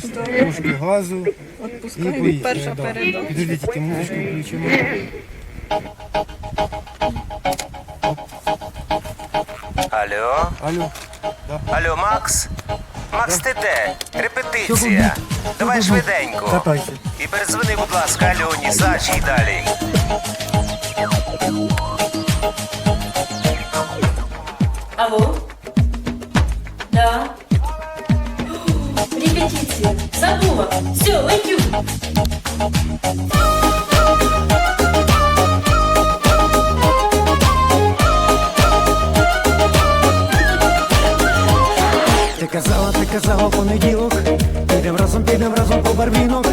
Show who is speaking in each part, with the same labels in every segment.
Speaker 1: Трошки газу і поїхали.
Speaker 2: перша
Speaker 1: да.
Speaker 2: передача.
Speaker 1: Підождіть, тільки музичку включимо.
Speaker 3: Алло?
Speaker 1: Алло.
Speaker 3: Алло, Макс? Макс, ти де? Репетиція. Давай
Speaker 1: Що
Speaker 3: швиденько.
Speaker 1: Катайся.
Speaker 3: І перезвони, будь ласка, Альоні, Саші і далі.
Speaker 4: Алло? Да. Забыла. Все, летю.
Speaker 5: Ти казала, ти казала понеділок, підем разом, підем разом по барвінок.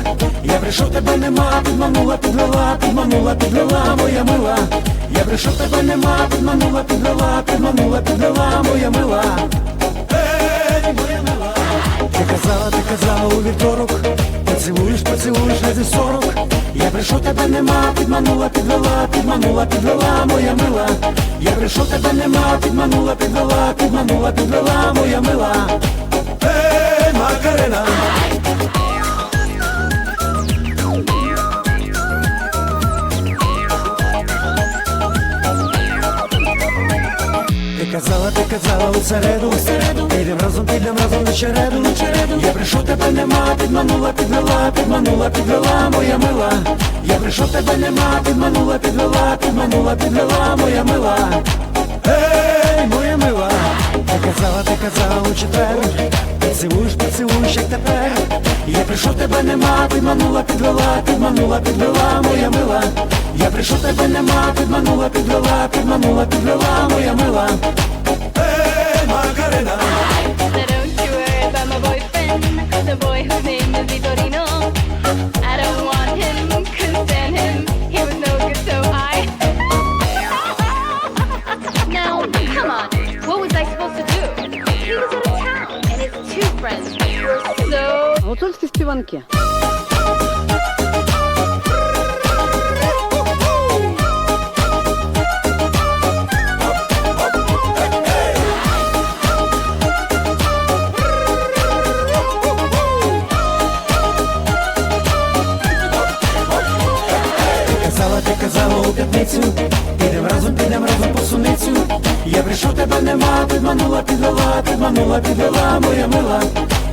Speaker 5: Я прийшов, тебе нема, підманула, підвела, підманула, підвела, моя мила. Я прийшов, тебе нема, підманула, підвела, підманула, підвела, моя мила. У вівторок, поцілуєш, поцілуєш разів сорок. Я прийшов, тебе нема, підманула, підвела, підманула, підвела, моя мила. Я прийшов, тебе нема, підманула, підвела, підманула, підвела, моя мила. Ей, Макарена. Ти у середу, підем разом, підем разом на череду. Я прийшов, тебе нема, підманула, підвела, підманула, підвела, моя мила. Я прийшов, тебе нема, підманула, підвела, підманула, підвела, моя мила. Ей, моя мила, ти казала, ти казала у четвер, поцілуєш, поцілуєш, як тепер. Прийшов, тебе нема, підманула, підвела, підманула, підвела, моя мила. Я прийшов, тебе нема, підманула, підвела, підманула, підвела, моя мила.
Speaker 2: Співанки.
Speaker 5: Казала, ти казала у п'ятницю, підем разом, підем разом по суницю. Я прийшов, тебе нема, підманула, підвела, підманула, підвела, моя мила.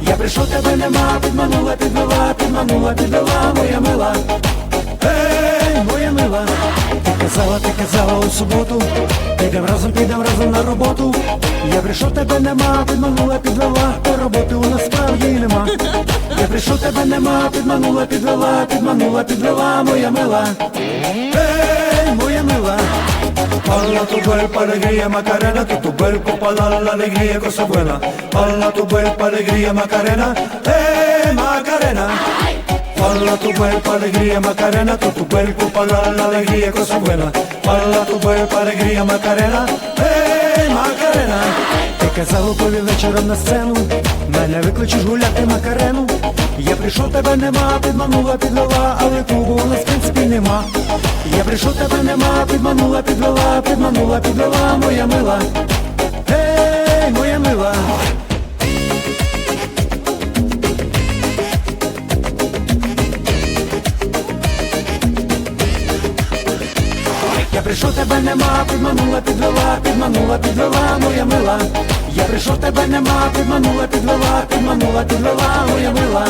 Speaker 5: Я прийшов, тебе нема, підманула, підвела, підманула, підвела, моя мила. Ей, моя мила, ти казала, ти казала у суботу, підем разом, підем разом на роботу. Я прийшов, тебе нема, підманула, підвела, та роботи у нас справді нема. Я прийшов, тебе нема, підманула, підвела, підманула, підвела, моя мила. Ей, моя Hala tu cuerpo alegría Macarena, que tu cuerpo para dar la alegría cosa buena. Hala tu cuerpo alegría Macarena, eh Macarena. Hala tu cuerpo alegría Macarena, que tu cuerpo para dar la alegría cosa buena. Hala tu cuerpo alegría Macarena, eh Macarena. Ти казала, коли вечором на сцену, мене викличеш гуляти Макарену. Я прийшов, тебе нема, підманула, підвела, але клубу у нас в принципі нема. Я прийшов, тебе нема, підманула, підвела, підманула, підвела, моя мила. Ей, моя мила. Я прийшов, тебе нема, підманула, підвела, підманула, підвела, моя мила. Я прийшов, тебе нема, підманула, підвела, підманула, підвела, моя мила.